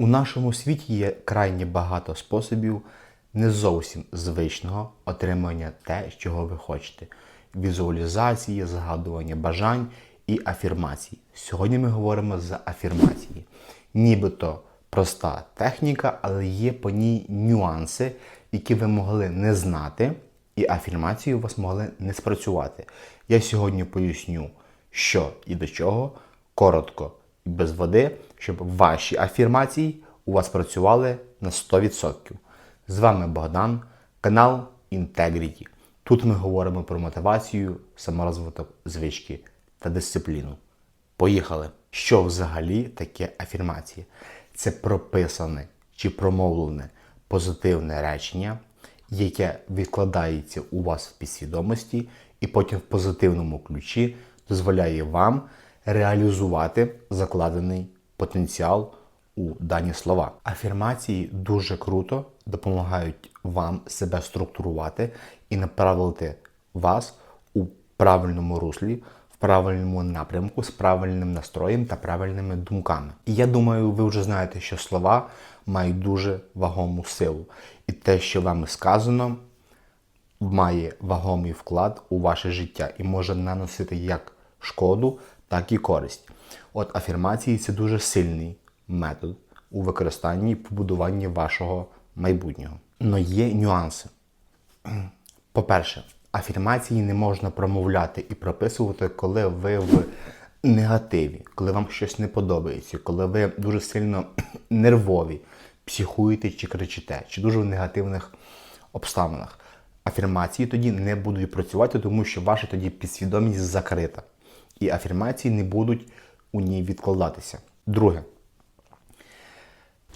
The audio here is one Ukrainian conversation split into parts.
У нашому світі є крайні багато способів не зовсім звичного отримання те, чого ви хочете: візуалізації, згадування бажань і афірмації. Сьогодні ми говоримо за афірмації. Нібито проста техніка, але є по ній нюанси, які ви могли не знати, і афірмації у вас могли не спрацювати. Я сьогодні поясню, що і до чого, коротко і без води, щоб ваші афірмації у вас працювали на 100%. З вами Богдан, канал Integrity. Тут ми говоримо про мотивацію, саморозвиток, звички та дисципліну. Поїхали! Що взагалі таке афірмація? Це прописане чи промовлене позитивне речення, яке відкладається у вас в підсвідомості і потім в позитивному ключі дозволяє вам реалізувати закладений потенціал у дані слова. Афірмації дуже круто допомагають вам себе структурувати і направити вас у правильному руслі, в правильному напрямку, з правильним настроєм та правильними думками. І я думаю, ви вже знаєте, що слова мають дуже вагому силу. І те, що вами сказано, має вагомий вклад у ваше життя і може наносити як шкоду, так і користь. От афірмації це дуже сильний метод у використанні і побудуванні вашого майбутнього. Но є нюанси. По-перше, афірмації не можна промовляти і прописувати, коли ви в негативі, коли вам щось не подобається, коли ви дуже сильно нервові, психуєте чи кричите, чи дуже в негативних обставинах. Афірмації тоді не будуть працювати, тому що ваша тоді підсвідомість закрита. І афірмації не будуть у ній відкладатися. Друге.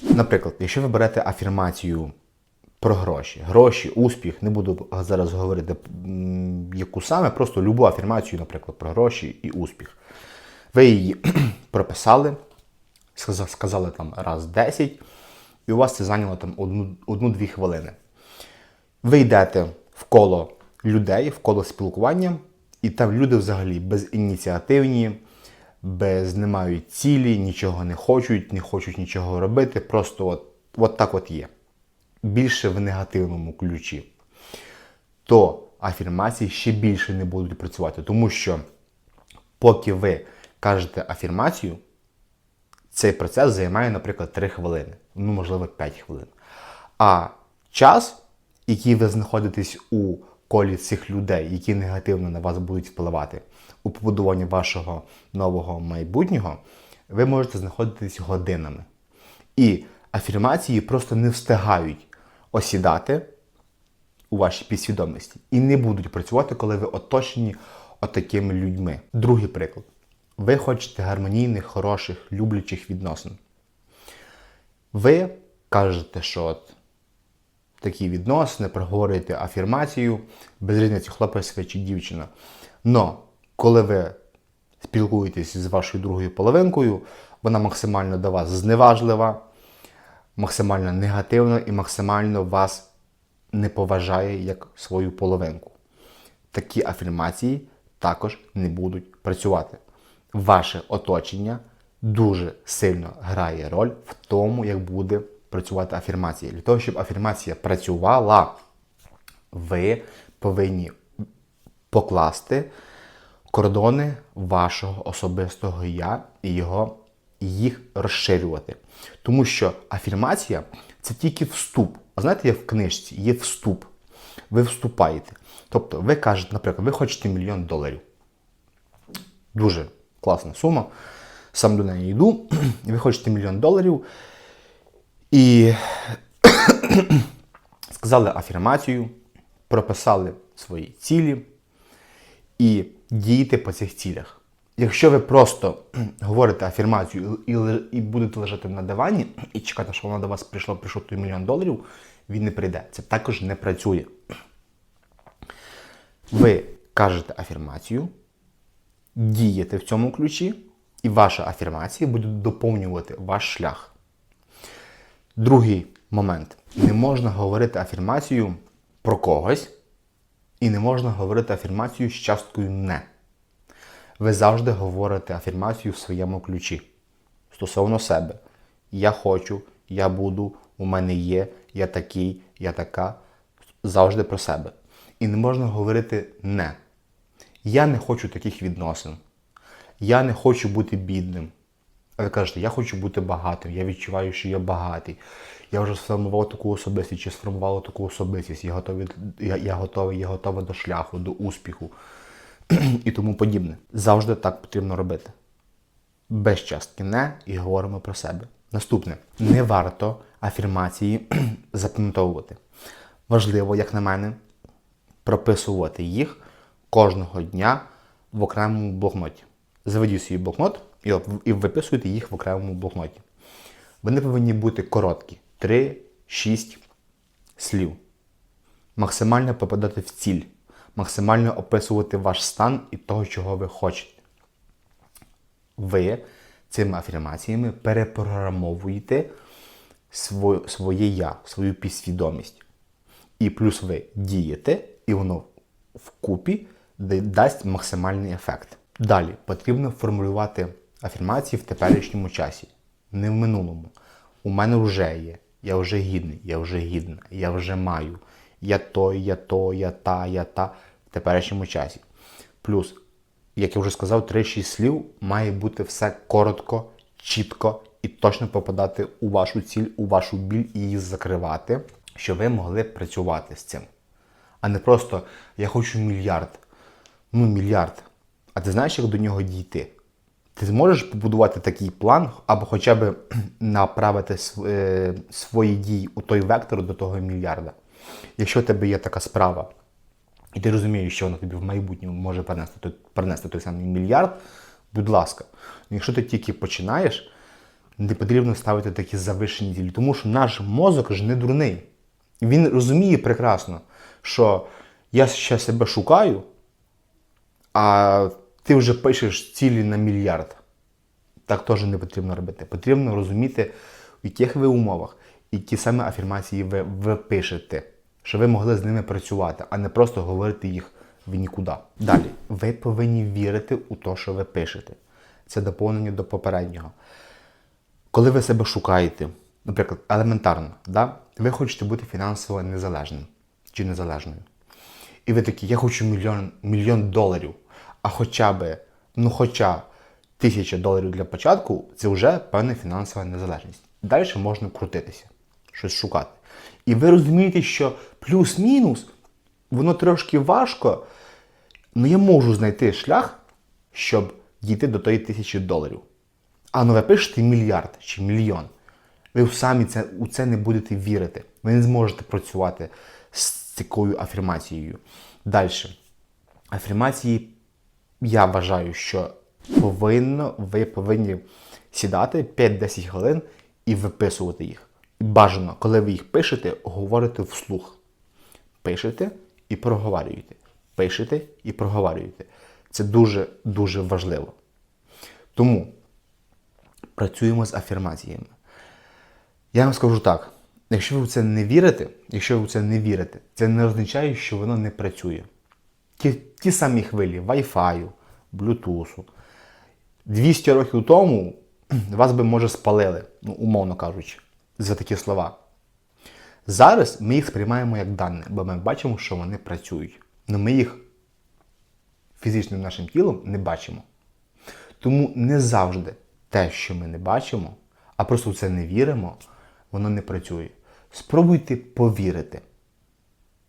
Наприклад, якщо ви берете афірмацію про гроші, гроші, успіх, не буду зараз говорити яку саме, просто любу афірмацію, наприклад, про гроші і успіх. Ви її прописали, сказали там раз 10, і у вас це зайняло там одну- одну-дві хвилини. Ви йдете в коло людей, в коло спілкування, і там люди взагалі безініціативні, без не мають цілі, нічого не хочуть, не хочуть нічого робити. Просто от, от так от є. Більше в негативному ключі. То афірмації ще більше не будуть працювати, тому що поки ви кажете афірмацію, цей процес займає, наприклад, 3 хвилини, ну, можливо, 5 хвилин. А час, який ви знаходитесь у колі цих людей, які негативно на вас будуть впливати у побудуванні вашого нового майбутнього, ви можете знаходитись годинами. І афірмації просто не встигають осідати у вашій підсвідомості і не будуть працювати, коли ви оточені отакими людьми. Другий приклад. Ви хочете гармонійних, хороших, люблячих відносин. Ви кажете, що от такі відносини, проговорюєте афірмацію, без різниці, хлопець ви чи дівчина. Но коли ви спілкуєтесь з вашою другою половинкою, вона максимально до вас зневажлива, максимально негативна і максимально вас не поважає як свою половинку. Такі афірмації також не будуть працювати. Ваше оточення дуже сильно грає роль в тому, як буде працювати афірмація. Для того, щоб афірмація працювала, ви повинні покласти кордони вашого особистого я і його їх розширювати. Тому що афірмація це тільки вступ. А знаєте, як в книжці є вступ. Ви вступаєте. Тобто, ви кажете, наприклад, ви хочете мільйон доларів. Дуже класна сума. Сам до неї йду, ви хочете мільйон доларів. І сказали афірмацію, прописали свої цілі і дієте по цих цілях. Якщо ви просто говорите афірмацію і, і будете лежати на дивані і чекати, що вона до вас прийшла, прийшов той мільйон доларів, він не прийде. Це також не працює. Ви кажете афірмацію, дієте в цьому ключі, і ваша афірмація буде доповнювати ваш шлях. Другий момент. Не можна говорити афірмацію про когось, і не можна говорити афірмацію з часткою не. Ви завжди говорите афірмацію в своєму ключі стосовно себе. Я хочу, я буду, у мене є, я такий, я така. Завжди про себе. І не можна говорити не. Я не хочу таких відносин. Я не хочу бути бідним. Ви кажете, я хочу бути багатим, я відчуваю, що я багатий. Я вже сформував таку особистість, чи сформувала таку особистість, я готовий, я, я готовий, я готова до шляху, до успіху і тому подібне. Завжди так потрібно робити. Без частки не і говоримо про себе. Наступне, не варто афірмації запам'ятовувати. Важливо, як на мене, прописувати їх кожного дня в окремому блокноті. Заведіть свій блокнот і, і виписуйте їх в окремому блокноті. Вони повинні бути короткі 3-6 слів. Максимально попадати в ціль, максимально описувати ваш стан і того, чого ви хочете. Ви цими афірмаціями перепрограмовуєте своє я, свою підсвідомість. І плюс ви дієте, і воно вкупі дасть максимальний ефект. Далі потрібно формулювати афірмації в теперішньому часі, не в минулому. У мене вже є, я вже гідний, я вже гідна, я вже маю. Я той, я то, я та, я та в теперішньому часі. Плюс, як я вже сказав, 3-6 слів має бути все коротко, чітко і точно попадати у вашу ціль, у вашу біль і її закривати, щоб ви могли працювати з цим. А не просто я хочу мільярд. Ну, мільярд. А ти знаєш, як до нього дійти? Ти зможеш побудувати такий план або хоча б направити е, свої дії у той вектор до того мільярда. Якщо в тебе є така справа, і ти розумієш, що воно тобі в майбутньому може принести, принести той самий мільярд, будь ласка, якщо ти тільки починаєш, не потрібно ставити такі завишені цілі, тому що наш мозок ж не дурний. Він розуміє прекрасно, що я ще себе шукаю, а ти вже пишеш цілі на мільярд. Так теж не потрібно робити. Потрібно розуміти, в яких ви умовах і ті самі афірмації ви, ви пишете, щоб ви могли з ними працювати, а не просто говорити їх в нікуди. Далі, ви повинні вірити у те, що ви пишете. Це доповнення до попереднього. Коли ви себе шукаєте, наприклад, елементарно, да? ви хочете бути фінансово незалежним чи незалежною. І ви такі, я хочу мільйон, мільйон доларів, а хоча б, ну хоча тисяча доларів для початку, це вже певна фінансова незалежність. Далі можна крутитися, щось шукати. І ви розумієте, що плюс-мінус, воно трошки важко, але я можу знайти шлях, щоб дійти до тої тисячі доларів. А ну ви пишете мільярд чи мільйон. Ви самі це, у це не будете вірити. Ви не зможете працювати з такою афірмацією. Далі. Афірмації, я вважаю, що повинно, ви повинні сідати 5-10 хвилин і виписувати їх. Бажано, коли ви їх пишете, говорите вслух. Пишете і проговорюєте. Пишете і проговорюєте. Це дуже-дуже важливо. Тому працюємо з афірмаціями. Я вам скажу так: якщо ви в це не вірите, якщо ви в це не вірите, це не означає, що воно не працює. Ті, ті самі хвилі Wi-Fi, Bluetooth. 200 років тому вас би, може, спалили, ну, умовно кажучи, за такі слова. Зараз ми їх сприймаємо як дане, бо ми бачимо, що вони працюють. Але ми їх фізичним нашим тілом не бачимо. Тому не завжди те, що ми не бачимо, а просто в це не віримо, воно не працює. Спробуйте повірити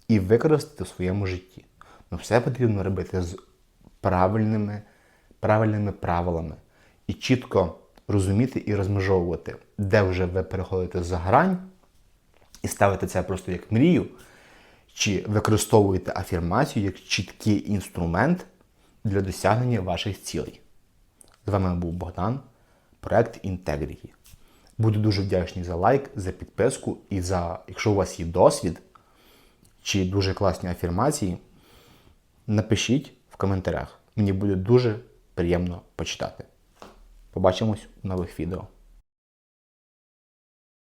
і використати в своєму житті. Ну все потрібно робити з правильними, правильними правилами і чітко розуміти і розмежовувати, де вже ви переходите за грань і ставите це просто як мрію, чи використовуєте афірмацію як чіткий інструмент для досягнення ваших цілей. З вами був Богдан, проект Integrity. Буду дуже вдячний за лайк, за підписку і за, якщо у вас є досвід чи дуже класні афірмації, напишіть в коментарях. Мені буде дуже приємно почитати. Побачимось у нових відео.